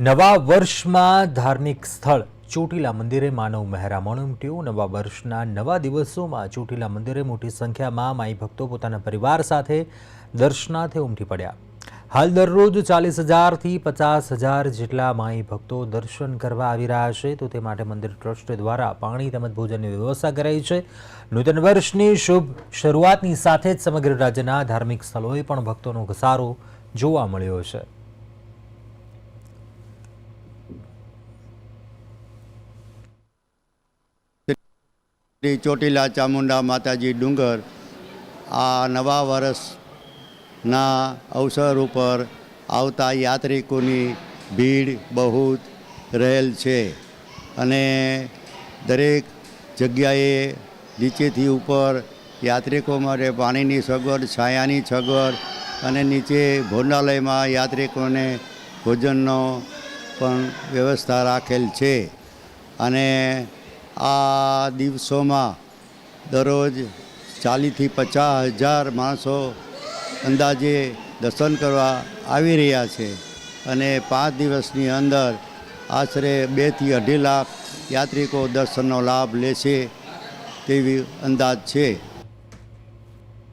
નવા વર્ષમાં ધાર્મિક સ્થળ. ચોટીલા મંદિરે માનવ મહેરામણ ઉમટ્યું. નવા વર્ષના નવા દિવસોમાં ચોટીલા મંદિરે મોટી સંખ્યામાં માઈ ભક્તો પોતાના પરિવાર સાથે દર્શનાર્થે ઉમટી પડ્યા. હાલ દરરોજ ચાલીસ હજારથી પચાસ હજાર જેટલા માઈ ભક્તો દર્શન કરવા આવી રહ્યા છે. તો તે માટે મંદિર ટ્રસ્ટ દ્વારા પાણી તેમજ ભોજનની વ્યવસ્થા કરાઈ છે. નૂતન વર્ષની શુભ શરૂઆતની સાથે જ સમગ્ર રાજ્યના ધાર્મિક સ્થળોએ પણ ભક્તોનો ઘસારો જોવા મળ્યો છે. શ્રી ચોટીલા ચામુંડા માતાજી ડુંગર આ નવા વર્ષના અવસર ઉપર આવતા યાત્રિકોની ભીડ બહુ રહેલ છે. અને દરેક જગ્યાએ નીચેથી ઉપર યાત્રિકો માટે પાણીની સગવડ, છાયાની સગવડ અને નીચે ભોજનાલયમાં યાત્રિકોને ભોજનનો પણ વ્યવસ્થા રાખેલ છે. અને આ દિવસોમાં દરરોજ ચાલીસથી પચાસ હજાર માણસો અંદાજે દર્શન કરવા આવી રહ્યા છે. અને પાંચ દિવસની અંદર આશરે બેથી અઢી લાખ યાત્રિકો દર્શનનો લાભ લેશે તેવી અંદાજ છે.